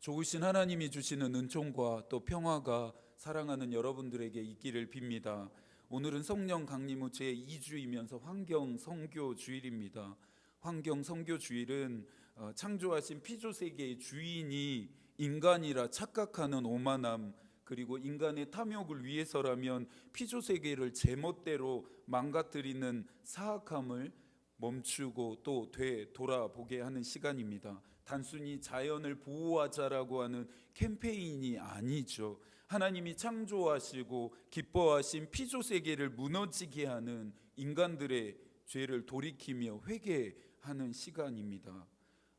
좋으신 하나님이 주시는 은총과 또 평화가 사랑하는 여러분들에게 있기를 빕니다. 오늘은 성령 강림 후 제 2주이면서 환경 성교 주일입니다. 환경 성교 주일은 어, 창조하신 피조 세계의 주인이 인간이라 착각하는 오만함 그리고 인간의 탐욕을 위해서라면 피조 세계를 제멋대로 망가뜨리는 사악함을 멈추고 또 되돌아보게 하는 시간입니다. 단순히 자연을 보호하자라고 하는 캠페인이 아니죠. 하나님이 창조하시고 기뻐하신 피조 세계를 무너지게 하는 인간들의 죄를 돌이키며 회개하는 시간입니다.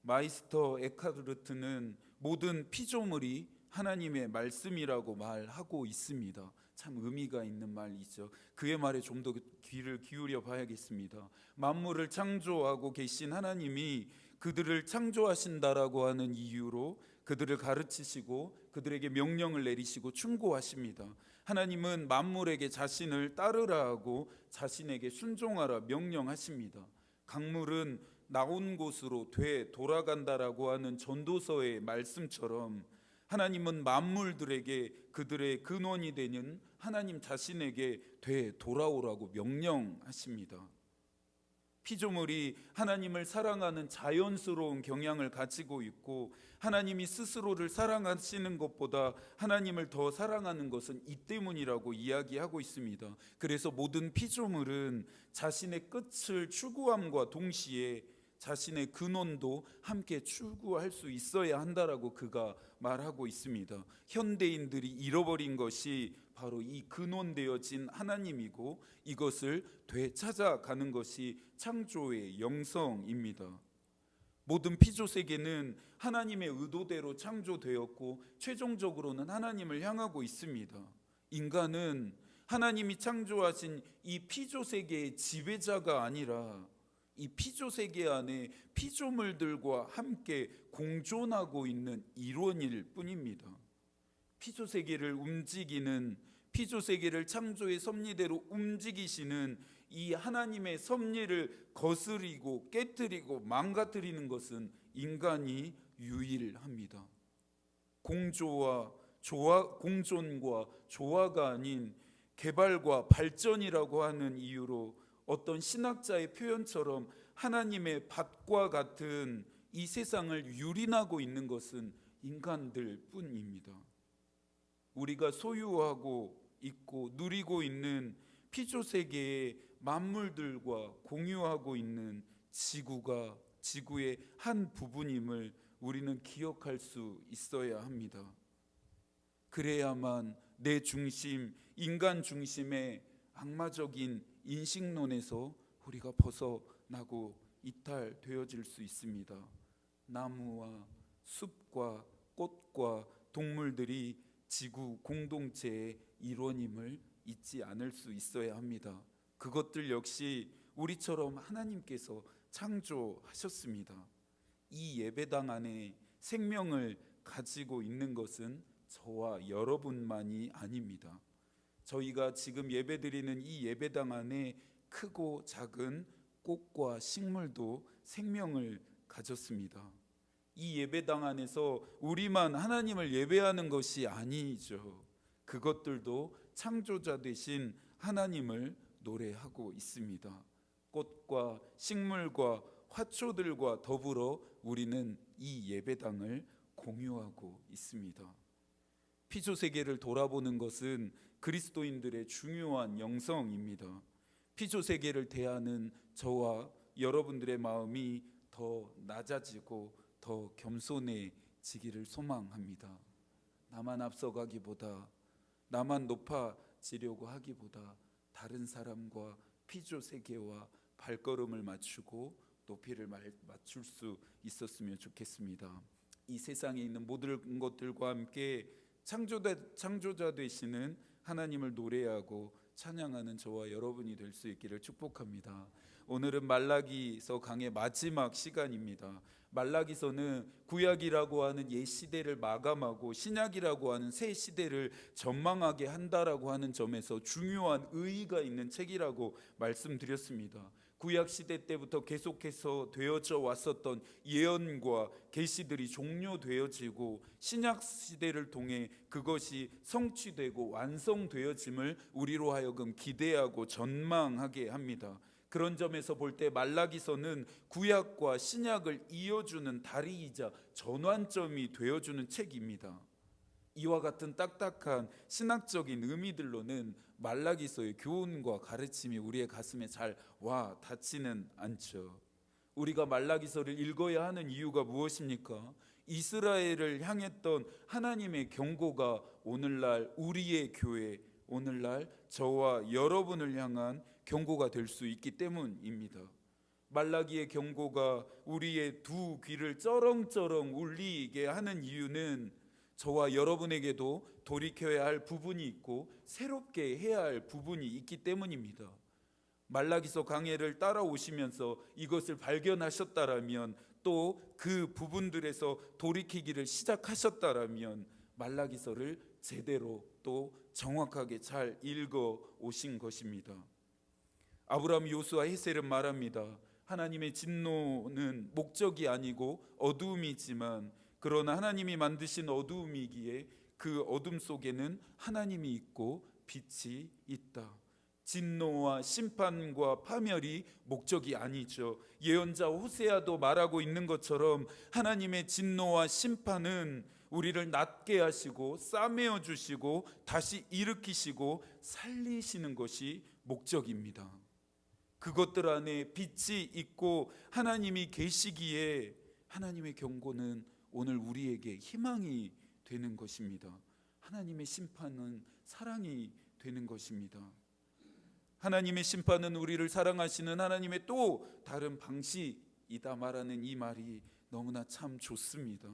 마이스터 에카르트는 모든 피조물이 하나님의 말씀이라고 말하고 있습니다. 참 의미가 있는 말이죠. 그의 말에 좀 더 귀를 기울여 봐야겠습니다. 만물을 창조하고 계신 하나님이 그들을 창조하신다라고 하는 이유로 그들을 가르치시고 그들에게 명령을 내리시고 충고하십니다. 하나님은 만물에게 자신을 따르라 하고 자신에게 순종하라 명령하십니다. 강물은 나온 곳으로 돼 돌아간다라고 하는 전도서의 말씀처럼 하나님은 만물들에게 그들의 근원이 되는 하나님 자신에게 돼 돌아오라고 명령하십니다. 피조물이 하나님을 사랑하는 자연스러운 경향을 가지고 있고 하나님이 스스로를 사랑하시는 것보다 하나님을 더 사랑하는 것은 이 때문이라고 이야기하고 있습니다. 그래서 모든 피조물은 자신의 끝을 추구함과 동시에 자신의 근원도 함께 추구할 수 있어야 한다라고 그가 말하고 있습니다. 현대인들이 잃어버린 것이 바로 이 근원되어진 하나님이고 이것을 되찾아가는 것이 창조의 영성입니다. 모든 피조 세계는 하나님의 의도대로 창조되었고 최종적으로는 하나님을 향하고 있습니다. 인간은 하나님이 창조하신 이 피조 세계의 지배자가 아니라 이 피조 세계 안에 피조물들과 함께 공존하고 있는 일원일 뿐입니다. 피조 세계를 움직이는 피조 세계를 창조의 섭리대로 움직이시는 이 하나님의 섭리를 거스리고 깨뜨리고 망가뜨리는 것은 인간이 유일합니다. 공조와 조화 공존과 조화가 아닌 개발과 발전이라고 하는 이유로 어떤 신학자의 표현처럼 하나님의 밭과 같은 이 세상을 유린하고 있는 것은 인간들 뿐입니다. 우리가 소유하고 있고 누리고 있는 피조 세계의 만물들과 공유하고 있는 지구가 지구의 한 부분임을 우리는 기억할 수 있어야 합니다. 그래야만 내 중심, 인간 중심의 악마적인 인식론에서 우리가 벗어나고 이탈되어질 수 있습니다. 나무와 숲과 꽃과 동물들이 지구 공동체의 일원임을 잊지 않을 수 있어야 합니다. 그것들 역시 우리처럼 하나님께서 창조하셨습니다. 이 예배당 안에 생명을 가지고 있는 것은 저와 여러분만이 아닙니다. 저희가 지금 예배드리는 이 예배당 안에 크고 작은 꽃과 식물도 생명을 가졌습니다. 이 예배당 안에서 우리만 하나님을 예배하는 것이 아니죠. 그것들도 창조자 되신 하나님을 노래하고 있습니다. 꽃과 식물과 화초들과 더불어 우리는 이 예배당을 공유하고 있습니다. 피조 세계를 돌아보는 것은 그리스도인들의 중요한 영성입니다. 피조 세계를 대하는 저와 여러분들의 마음이 더 낮아지고 더 겸손해지기를 소망합니다. 나만 앞서가기보다 나만 높아지려고 하기보다 다른 사람과 피조 세계와 발걸음을 맞추고 높이를 맞출 수 있었으면 좋겠습니다. 이 세상에 있는 모든 것들과 함께 창조자, 창조자 되시는 하나님을 노래하고 찬양하는 저와 여러분이 될 수 있기를 축복합니다. 오늘은 말라기서 강의 마지막 시간입니다. 말라기서는 구약이라고 하는 옛 시대를 마감하고 신약이라고 하는 새 시대를 전망하게 한다라고 하는 점에서 중요한 의의가 있는 책이라고 말씀드렸습니다. 구약 시대 때부터 계속해서 되어져 왔었던 예언과 계시들이 종료되어지고 신약 시대를 통해 그것이 성취되고 완성되어짐을 우리로 하여금 기대하고 전망하게 합니다. 그런 점에서 볼 때 말라기서는 구약과 신약을 이어주는 다리이자 전환점이 되어주는 책입니다. 이와 같은 딱딱한 신학적인 의미들로는 말라기서의 교훈과 가르침이 우리의 가슴에 잘 와 닿지는 않죠. 우리가 말라기서를 읽어야 하는 이유가 무엇입니까? 이스라엘을 향했던 하나님의 경고가 오늘날 우리의 교회, 오늘날 저와 여러분을 향한 경고가 될 수 있기 때문입니다. 말라기의 경고가 우리의 두 귀를 쩌렁쩌렁 울리게 하는 이유는 저와 여러분에게도 돌이켜야 할 부분이 있고 새롭게 해야 할 부분이 있기 때문입니다. 말라기서 강해를 따라오시면서 이것을 발견하셨다라면 또 그 부분들에서 돌이키기를 시작하셨다라면 말라기서를 제대로 또 정확하게 잘 읽어 오신 것입니다. 아브라함 요수와 헤셀은 말합니다. 하나님의 진노는 목적이 아니고 어두움이지만 그러나 하나님이 만드신 어두움이기에 그 어둠 속에는 하나님이 있고 빛이 있다. 진노와 심판과 파멸이 목적이 아니죠. 예언자 호세아도 말하고 있는 것처럼 하나님의 진노와 심판은 우리를 낮게 하시고 싸매어 주시고 다시 일으키시고 살리시는 것이 목적입니다. 그것들 안에 빛이 있고 하나님이 계시기에 하나님의 경고는 오늘 우리에게 희망이 되는 것입니다. 하나님의 심판은 사랑이 되는 것입니다. 하나님의 심판은 우리를 사랑하시는 하나님의 또 다른 방식이다 말하는 이 말이 너무나 참 좋습니다.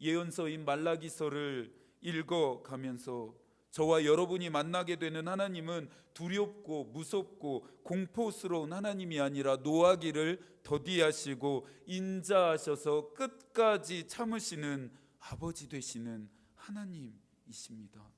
예언서인 말라기서를 읽어 가면서 저와 여러분이 만나게 되는 하나님은 두렵고 무섭고 공포스러운 하나님이 아니라 노하기를 더디하시고 인자하셔서 끝까지 참으시는 아버지 되시는 하나님이십니다.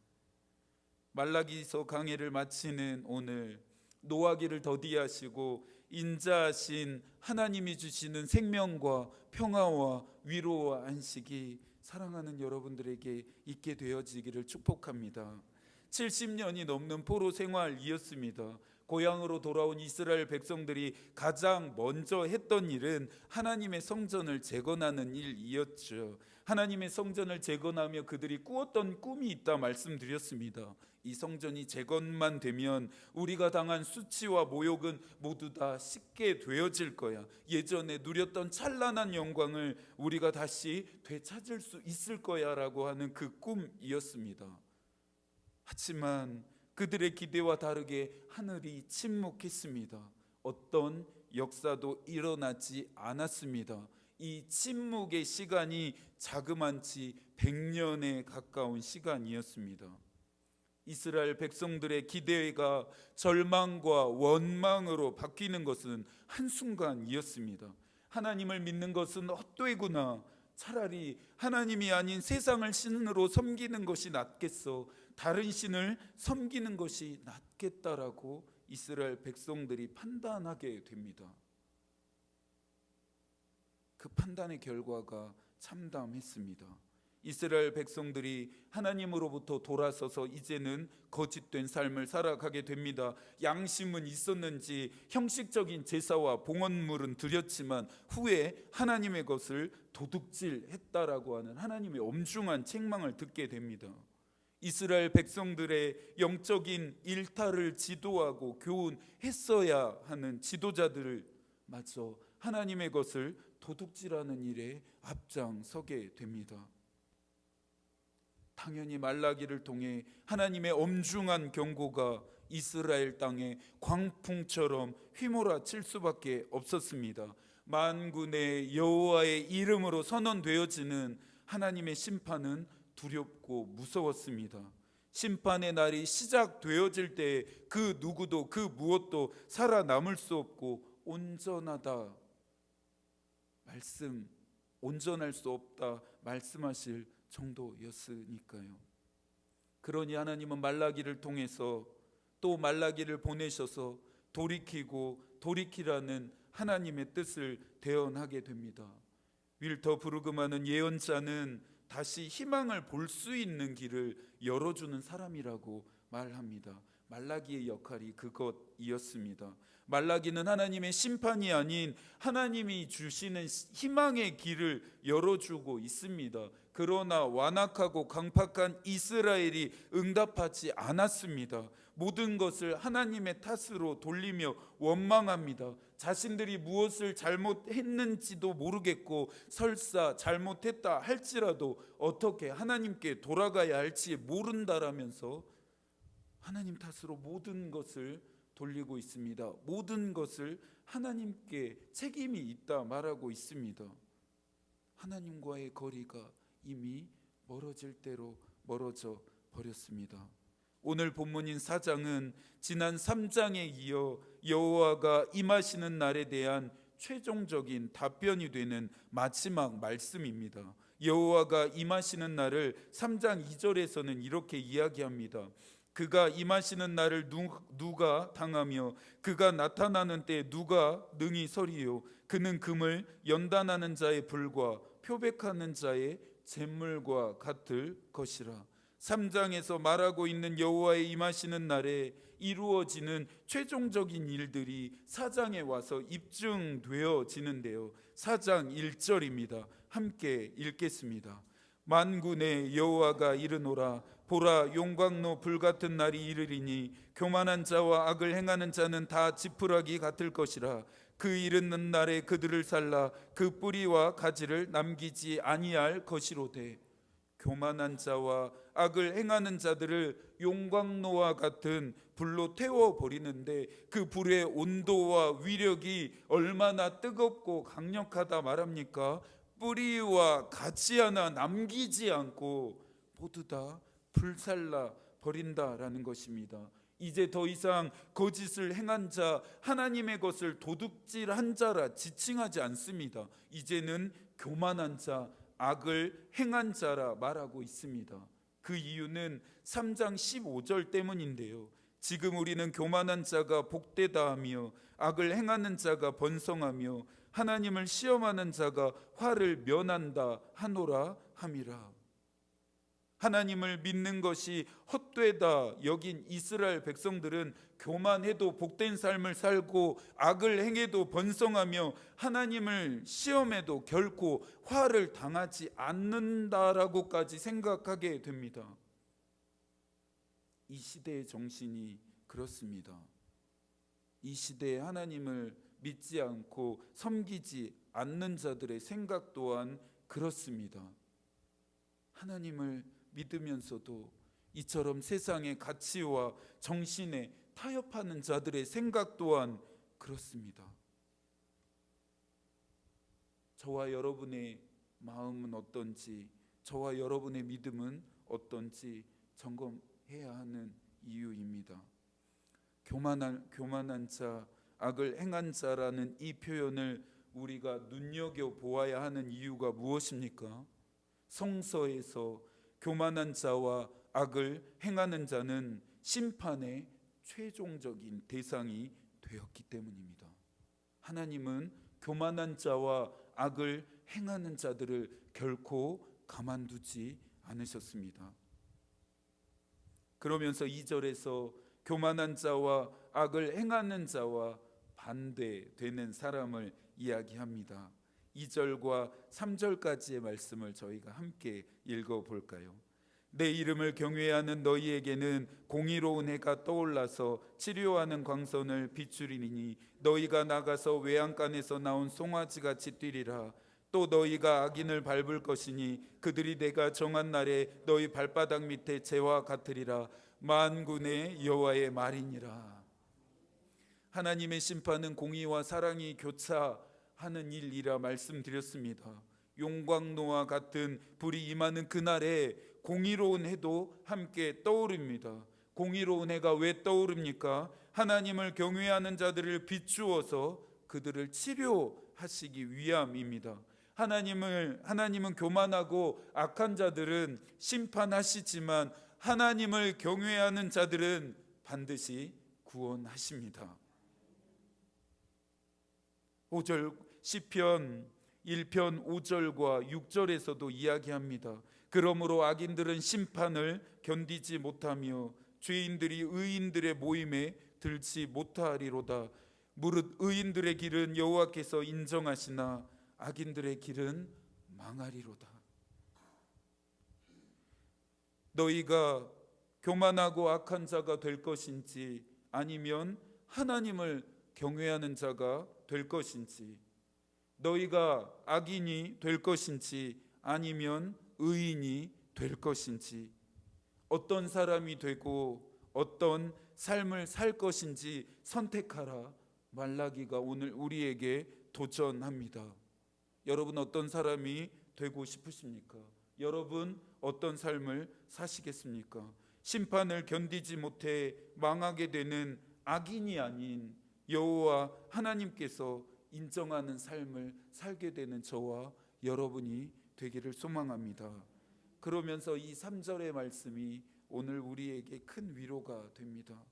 말라기서 강해를 마치는 오늘 노하기를 더디하시고 인자하신 하나님이 주시는 생명과 평화와 위로와 안식이 사랑하는 여러분들에게 있게 되어지기를 축복합니다. 70년이 넘는 포로 생활이었습니다. 고향으로 돌아온 이스라엘 백성들이 가장 먼저 했던 일은 하나님의 성전을 재건하는 일이었죠. 하나님의 성전을 재건하며 그들이 꾸었던 꿈이 있다 말씀드렸습니다. 이 성전이 재건만 되면 우리가 당한 수치와 모욕은 모두 다 쉽게 되어질 거야. 예전에 누렸던 찬란한 영광을 우리가 다시 되찾을 수 있을 거야라고 하는 그 꿈이었습니다. 하지만 그들의 기대와 다르게 하늘이 침묵했습니다. 어떤 역사도 일어나지 않았습니다. 이 침묵의 시간이 자그만치 100년에 가까운 시간이었습니다. 이스라엘 백성들의 기대가 절망과 원망으로 바뀌는 것은 한순간이었습니다. 하나님을 믿는 것은 헛되구나. 차라리 하나님이 아닌 세상을 신으로 섬기는 것이 낫겠어. 다른 신을 섬기는 것이 낫겠다라고 이스라엘 백성들이 판단하게 됩니다. 그 판단의 결과가 참담했습니다. 이스라엘 백성들이 하나님으로부터 돌아서서 이제는 거짓된 삶을 살아가게 됩니다. 양심은 있었는지 형식적인 제사와 봉헌물은 드렸지만 후에 하나님의 것을 도둑질했다라고 하는 하나님의 엄중한 책망을 듣게 됩니다. 이스라엘 백성들의 영적인 일탈을 지도하고 교훈했어야 하는 지도자들을 마저 하나님의 것을 도둑질하는 일에 앞장서게 됩니다. 당연히 말라기를 통해 하나님의 엄중한 경고가 이스라엘 땅에 광풍처럼 휘몰아칠 수밖에 없었습니다. 만군의 여호와의 이름으로 선언되어지는 하나님의 심판은 두렵고 무서웠습니다. 심판의 날이 시작되어질 때 그 누구도 그 무엇도 살아남을 수 없고 온전하다 말씀 온전할 수 없다 말씀하실 정도였으니까요. 그러니 하나님은 말라기를 통해서 또 말라기를 보내셔서 돌이키고 돌이키라는 하나님의 뜻을 대언하게 됩니다. 윌터 브루그만은 예언자는 다시 희망을 볼 수 있는 길을 열어주는 사람이라고 말합니다. 말라기의 역할이 그것이었습니다. 말라기는 하나님의 심판이 아닌 하나님이 주시는 희망의 길을 열어주고 있습니다. 그러나 완악하고 강팍한 이스라엘이 응답하지 않았습니다. 모든 것을 하나님의 탓으로 돌리며 원망합니다. 자신들이 무엇을 잘못했는지도 모르겠고 설사 잘못했다 할지라도 어떻게 하나님께 돌아가야 할지 모른다라면서 하나님 탓으로 모든 것을 돌리고 있습니다. 모든 것을 하나님께 책임이 있다 말하고 있습니다. 하나님과의 거리가 이미 멀어질 대로 멀어져 버렸습니다. 오늘 본문인 4장은 지난 3장에 이어 여호와가 임하시는 날에 대한 최종적인 답변이 되는 마지막 말씀입니다. 여호와가 임하시는 날을 3장 2절에서는 이렇게 이야기합니다. 그가 임하시는 날을 누, 누가 당하며 그가 나타나는 때 누가 능히 서리요 그는 금을 연단하는 자의 불과 표백하는 자의 잿물과 같을 것이라 3장에서 말하고 있는 여호와의 임하시는 날에 이루어지는 최종적인 일들이 4장에 와서 입증되어지는데요. 4장 1절입니다. 함께 읽겠습니다. 만군의 여호와가 이르노라. 보라 용광로 불같은 날이 이르리니 교만한 자와 악을 행하는 자는 다 지푸라기 같을 것이라. 그 이르는 날에 그들을 살라. 그 뿌리와 가지를 남기지 아니할 것이로되. 교만한 자와 악을 행하는 자들을 용광로와 같은 불로 태워 버리는데 그 불의 온도와 위력이 얼마나 뜨겁고 강력하다 말합니까? 뿌리와 가지 하나 남기지 않고 모두 다 불살라 버린다라는 것입니다. 이제 더 이상 거짓을 행한 자, 하나님의 것을 도둑질한 자라 지칭하지 않습니다. 이제는 교만한 자, 악을 행한 자라 말하고 있습니다. 그 이유는 3장 15절 때문인데요. 지금 우리는 교만한 자가 복되다 하며 악을 행하는 자가 번성하며 하나님을 시험하는 자가 화를 면한다 하노라 함이라. 하나님을 믿는 것이 헛되다 여긴 이스라엘 백성들은 교만해도 복된 삶을 살고 악을 행해도 번성하며 하나님을 시험해도 결코 화를 당하지 않는다라고까지 생각하게 됩니다. 이 시대의 정신이 그렇습니다. 이 시대에 하나님을 믿지 않고 섬기지 않는 자들의 생각 또한 그렇습니다. 하나님을 믿으면서도 이처럼 세상의 가치와 정신에 타협하는 자들의 생각 또한 그렇습니다. 저와 여러분의 마음은 어떤지, 저와 여러분의 믿음은 어떤지 점검 해야 하는 이유입니다. 교만한 교만한 자, 악을 행한 자라는 이 표현을 우리가 눈여겨 보아야 하는 이유가 무엇입니까? 성서에서 교만한 자와 악을 행하는 자는 심판의 최종적인 대상이 되었기 때문입니다. 하나님은 교만한 자와 악을 행하는 자들을 결코 가만두지 않으셨습니다. 그러면서 2절에서 교만한 자와 악을 행하는 자와 반대되는 사람을 이야기합니다. 2절과 3절까지의 말씀을 저희가 함께 읽어 볼까요? 내 이름을 경외하는 너희에게는 공의로운 해가 떠올라서 치료하는 광선을 비추리니 너희가 나가서 외양간에서 나온 송아지 같이 뛰리라 또 너희가 악인을 밟을 것이니 그들이 내가 정한 날에 너희 발바닥 밑에 재와 같으리라 만군의 여호와의 말이니라 하나님의 심판은 공의와 사랑이 교차하는 일이라 말씀드렸습니다. 용광로와 같은 불이 임하는 그날에 공의로운 해도 함께 떠오릅니다. 공의로운 해가 왜 떠오릅니까? 하나님을 경외하는 자들을 비추어서 그들을 치료하시기 위함입니다. 하나님을 하나님은 교만하고 악한 자들은 심판하시지만 하나님을 경외하는 자들은 반드시 구원하십니다. 5절 시편 1편 5절과 6절에서도 이야기합니다. 그러므로 악인들은 심판을 견디지 못하며 죄인들이 의인들의 모임에 들지 못하리로다. 무릇 의인들의 길은 여호와께서 인정하시나 악인들의 길은 망하리로다. 너희가 교만하고 악한 자가 될 것인지 아니면 하나님을 경외하는 자가 될 것인지 너희가 악인이 될 것인지 아니면 의인이 될 것인지 어떤 사람이 되고 어떤 삶을 살 것인지 선택하라 말라기가 오늘 우리에게 도전합니다. 여러분 어떤 사람이 되고 싶으십니까? 여러분 어떤 삶을 사시겠습니까? 심판을 견디지 못해 망하게 되는 악인이 아닌 여호와 하나님께서 인정하는 삶을 살게 되는 저와 여러분이 되기를 소망합니다. 그러면서 이 3절의 말씀이 오늘 우리에게 큰 위로가 됩니다.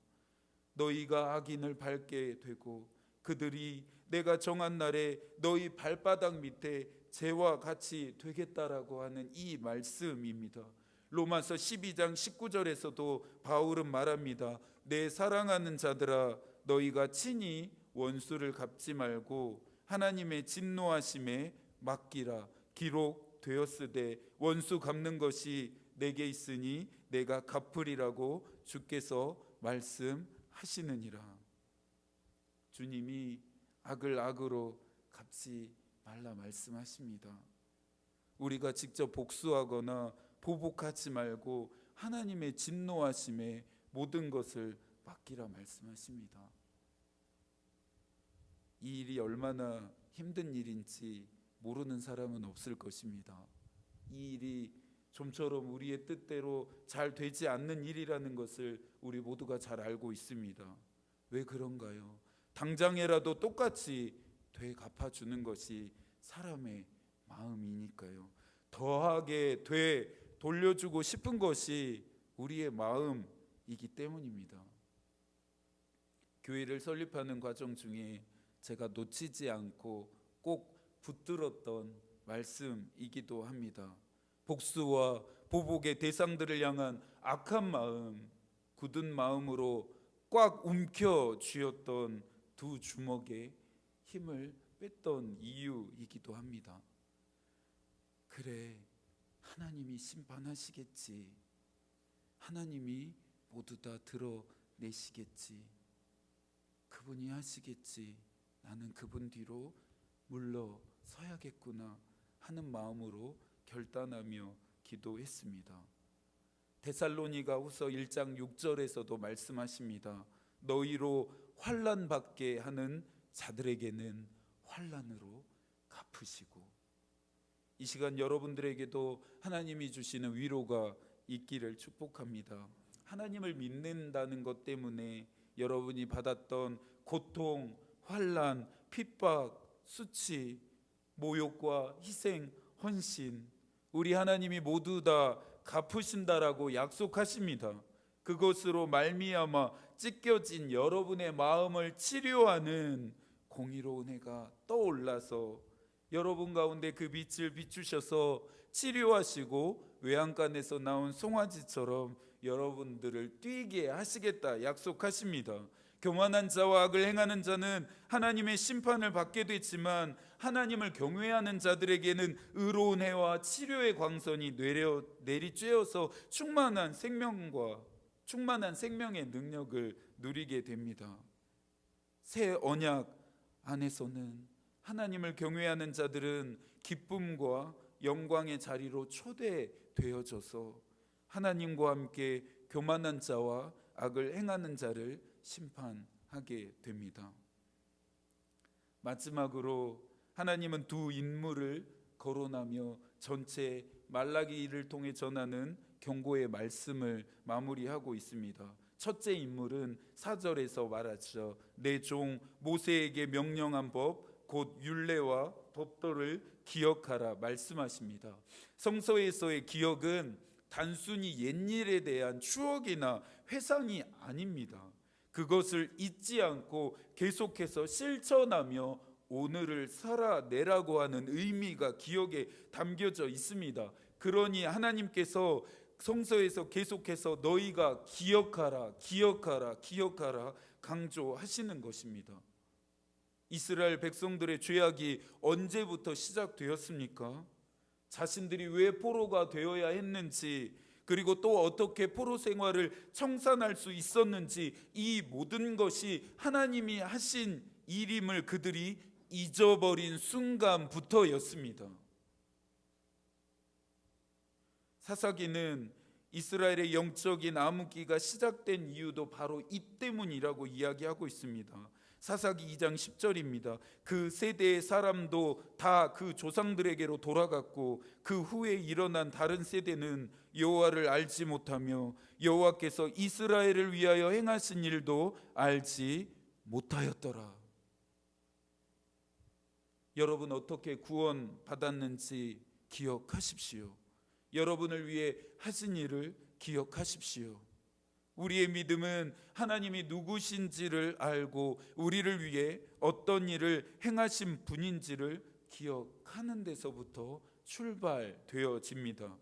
너희가 악인을 밟게 되고 그들이 내가 정한 날에 너희 발바닥 밑에 재와 같이 되겠다라고 하는 이 말씀입니다. 로마서 12장 19절에서도 바울은 말합니다. 내 사랑하는 자들아 너희가 친히 원수를 갚지 말고 하나님의 진노하심에 맡기라 기록되었으되 원수 갚는 것이 내게 있으니 내가 갚으리라고 주께서 말씀하시느니라. 주님이 악을 악으로 갚지 말라 말씀하십니다. 우리가 직접 복수하거나 보복하지 말고 하나님의 진노하심에 모든 것을 맡기라 말씀하십니다. 이 일이 얼마나 힘든 일인지 모르는 사람은 없을 것입니다. 이 일이 좀처럼 우리의 뜻대로 잘 되지 않는 일이라는 것을 우리 모두가 잘 알고 있습니다. 왜 그런가요? 당장에라도 똑같이 되 갚아 주는 것이 사람의 마음이니까요. 더하게 되 돌려주고 싶은 것이 우리의 마음이기 때문입니다. 교회를 설립하는 과정 중에 제가 놓치지 않고 꼭 붙들었던 말씀이기도 합니다. 복수와 보복의 대상들을 향한 악한 마음, 굳은 마음으로 꽉 움켜 쥐었던 두 주먹에 힘을 뺐던 이유이기도 합니다. 그래, 하나님이 심판하시겠지. 하나님이 모두 다 드러내시겠지. 그분이 하시겠지. 나는 그분 뒤로 물러 서야겠구나 하는 마음으로 결단하며 기도했습니다. 데살로니가 후서 1장 6절에서도 말씀하십니다. 너희로 환란 받게 하는 자들에게는 환란으로 갚으시고 이 시간 여러분들에게도 하나님이 주시는 위로가 있기를 축복합니다. 하나님을 믿는다는 것 때문에 여러분이 받았던 고통, 환란, 핍박, 수치, 모욕과 희생, 헌신 우리 하나님이 모두 다 갚으신다라고 약속하십니다. 그것으로 말미암아 찢겨진 여러분의 마음을 치료하는 공의로운 해가 떠올라서 여러분 가운데 그 빛을 비추셔서 치료하시고 외양간에서 나온 송아지처럼 여러분들을 뛰게 하시겠다 약속하십니다. 교만한 자와 악을 행하는 자는 하나님의 심판을 받게 되지만 하나님을 경외하는 자들에게는 의로운 해와 치료의 광선이 내려 내리쬐어서 충만한 생명과 충만한 생명의 능력을 누리게 됩니다. 새 언약 안에서는 하나님을 경외하는 자들은 기쁨과 영광의 자리로 초대되어져서 하나님과 함께 교만한 자와 악을 행하는 자를 심판하게 됩니다. 마지막으로 하나님은 두 인물을 거론하며 전체 말라기를 통해 전하는 경고의 말씀을 마무리하고 있습니다. 첫째 인물은 사절에서 말하죠. 내 종 모세에게 명령한 법 곧 율례와 법도를 기억하라 말씀하십니다. 성서에서의 기억은 단순히 옛일에 대한 추억이나 회상이 아닙니다. 그것을 잊지 않고 계속해서 실천하며 오늘을 살아내라고 하는 의미가 기억에 담겨져 있습니다. 그러니 하나님께서 성서에서 계속해서 너희가 기억하라, 기억하라, 기억하라 강조하시는 것입니다. 이스라엘 백성들의 죄악이 언제부터 시작되었습니까? 자신들이 왜 포로가 되어야 했는지 그리고 또 어떻게 포로 생활을 청산할 수 있었는지 이 모든 것이 하나님이 하신 일임을 그들이 잊어버린 순간부터였습니다. 사사기는 이스라엘의 영적인 암흑기가 시작된 이유도 바로 이 때문이라고 이야기하고 있습니다. 사사기 2장 10절입니다. 그 세대의 사람도 다 그 조상들에게로 돌아갔고 그 후에 일어난 다른 세대는 여호와를 알지 못하며 여호와께서 이스라엘을 위하여 행하신 일도 알지 못하였더라. 여러분 어떻게 구원 받았는지 기억하십시오. 여러분을 위해 하신 일을 기억하십시오. 우리의 믿음은 하나님이 누구신지를 알고 우리를 위해 어떤 일을 행하신 분인지를 기억하는 데서부터 출발되어집니다.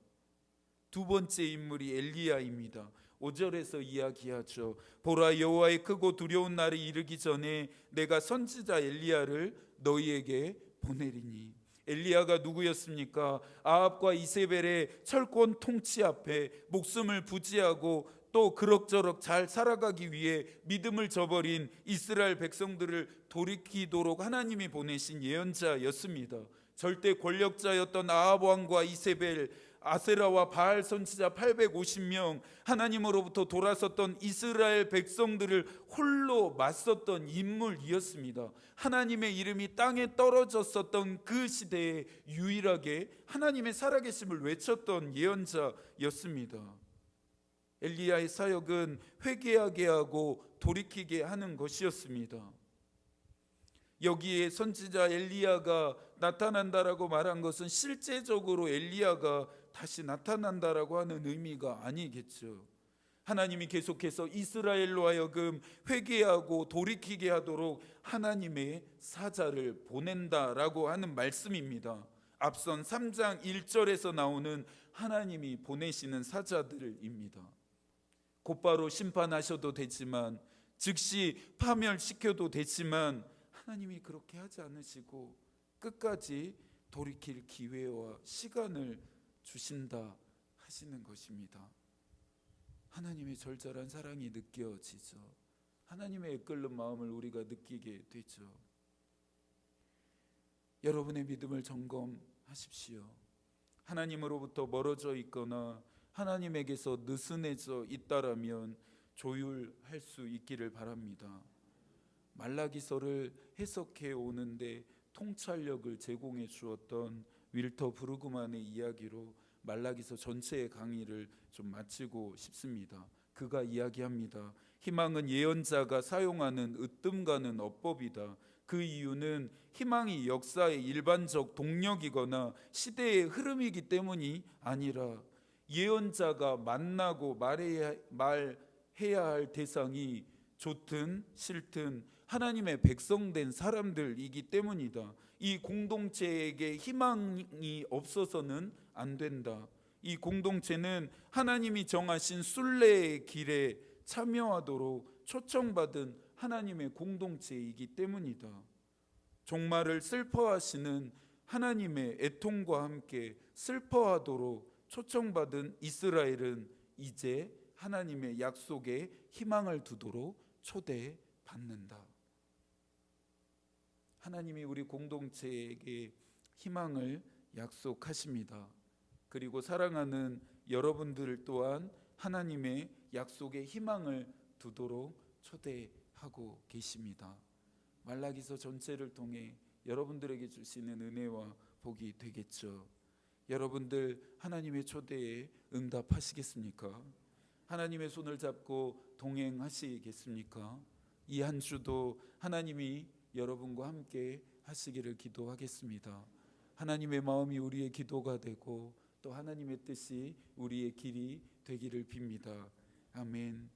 두 번째 인물이 엘리야입니다. 5절에서 이야기하죠. 보라 여호와의 크고 두려운 날이 이르기 전에 내가 선지자 엘리야를 너희에게 보내리니 엘리야가 누구였습니까? 아합과 이세벨의 철권 통치 앞에 목숨을 부지하고 또 그럭저럭 잘 살아가기 위해 믿음을 저버린 이스라엘 백성들을 돌이키도록 하나님이 보내신 예언자였습니다. 절대 권력자였던 아합 왕과 이세벨 아세라와 바알 선지자 850명 하나님으로부터 돌아섰던 이스라엘 백성들을 홀로 맞섰던 인물이었습니다. 하나님의 이름이 땅에 떨어졌었던 그 시대에 유일하게 하나님의 살아계심을 외쳤던 예언자였습니다. 엘리야의 사역은 회개하게 하고 돌이키게 하는 것이었습니다. 여기에 선지자 엘리야가 나타난다라고 말한 것은 실제적으로 엘리야가 다시 나타난다라고 하는 의미가 아니겠죠. 하나님이 계속해서 이스라엘로 하여금 회개하고 돌이키게 하도록 하나님의 사자를 보낸다라고 하는 말씀입니다. 앞선 3장 1절에서 나오는 하나님이 보내시는 사자들입니다. 곧바로 심판하셔도 되지만 즉시 파멸시켜도 되지만 하나님이 그렇게 하지 않으시고 끝까지 돌이킬 기회와 시간을 주신다 하시는 것입니다. 하나님의 절절한 사랑이 느껴지죠. 하나님의 이끌는 마음을 우리가 느끼게 되죠. 여러분의 믿음을 점검하십시오. 하나님으로부터 멀어져 있거나 하나님에게서 느슨해져 있다라면 조율할 수 있기를 바랍니다. 말라기서를 해석해 오는데 통찰력을 제공해 주었던 윌터 브루그만의 이야기로 말라기서 전체의 강의를 좀 마치고 싶습니다. 그가 이야기합니다. 희망은 예언자가 사용하는 으뜸가는 어법이다. 그 이유는 희망이 역사의 일반적 동력이거나 시대의 흐름이기 때문이 아니라 예언자가 만나고 말해야, 말해야 할 대상이 좋든 싫든 하나님의 백성된 사람들이기 때문이다. 이 공동체에게 희망이 없어서는 안 된다. 이 공동체는 하나님이 정하신 순례의 길에 참여하도록 초청받은 하나님의 공동체이기 때문이다. 종말을 슬퍼하시는 하나님의 애통과 함께 슬퍼하도록 초청받은 이스라엘은 이제 하나님의 약속에 희망을 두도록 초대받는다. 하나님이 우리 공동체에게 희망을 약속하십니다. 그리고 사랑하는 여러분들 또한 하나님의 약속에 희망을 두도록 초대하고 계십니다. 말라기서 전체를 통해 여러분들에게 주시는 은혜와 복이 되겠죠. 여러분들 하나님의 초대에 응답하시겠습니까? 하나님의 손을 잡고 동행하시겠습니까? 이 한 주도 하나님이 여러분과 함께 하시기를 기도하겠습니다. 하나님의 마음이 우리의 기도가 되고 또 하나님의 뜻이 우리의 길이 되기를 빕니다. 아멘.